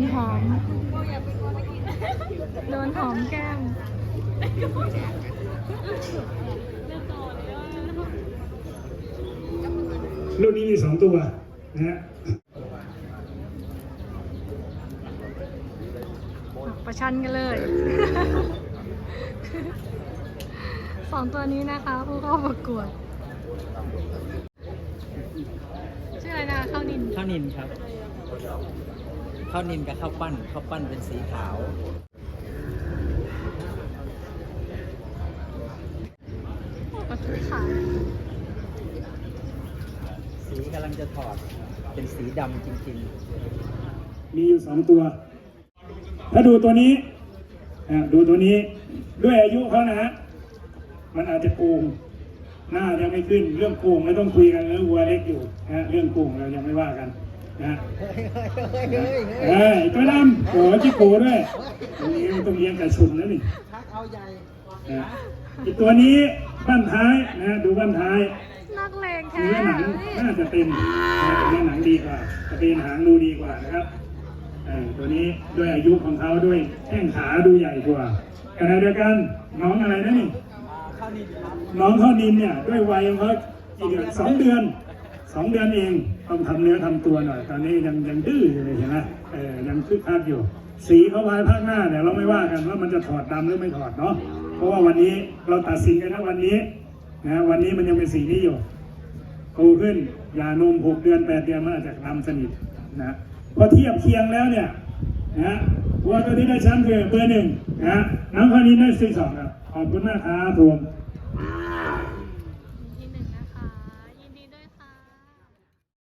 นหอม โดนหอมแก้มรุ่นนี้มีสองตัวนะะประชันกันเลย สองตัวนี้นะคะผู้เข้าประกวด ชื่ออะไรนะข้าวนินข้าวนินครับ ข้าวนินกับข้าวปั้นข้าวปั้นเป็นสีขาวก็คือขายสีกำลังจะถอดเป็นสีดำจริง มีอยู่สองตัว ถ้าดูตัวนี้อะดูตัวนี้ด้วยอายุเขานะฮะ มันอาจจะโกง หน้ายังไม่ขึ้น เรื่องโกงไม่ต้องคุยกันเรื่องวัวเล็กอยู่นะฮะเรื่องโกงเรายังไม่ว่ากัน นะเฮ้ยเฮ้ยเฮ้ยเอ้ยตัวดำโอ้จิโกด้วยตรงนี้ต้องเลี้ยงกับชุนแล้วนี่ทักเอาใหญ่นะอีกตัวนี้บ้านท้ายนะดูบ้านท้ายนักเลงแท้เนื้อหนังน่าจะเป็นเนื้อหนังดีกว่าสะเป็นหางดูดีกว่านะครับตัวนี้ด้วยอายุของเขาด้วยแข้งขาดูใหญ่กว่าขณะเดียวกันน้องอะไรนะนี่นนี่น้องเขาวนินเนี่ยด้วยวัยของเขากี่เดือนสองเดือน สองเดือนเองต้องทำเนื้อทำตัวหน่อย ตอนนี้ยังยังดื้ออยู่เลยเห็นไหมเออยังคึกคักอยู่ สีเขาภายภาคหน้าเนี่ยเราไม่ว่ากันว่ามันจะถอดดำหรือไม่ถอดเนาะเพราะว่าวันนี้เราตัดสินกันนะวันนี้นะวันนี้มันยังเป็นสีนี้อยู่โตขึ้นยานมหกเดือนแปดเดือนมันอาจจะดำสนิทนะพอเทียบเคียงแล้วเนี่ยนะวัวตัวนี้ได้แชมป์คือเบอร์หนึ่งนะน้องคนนี้ได้ที่สองครับขอบคุณมากครับผม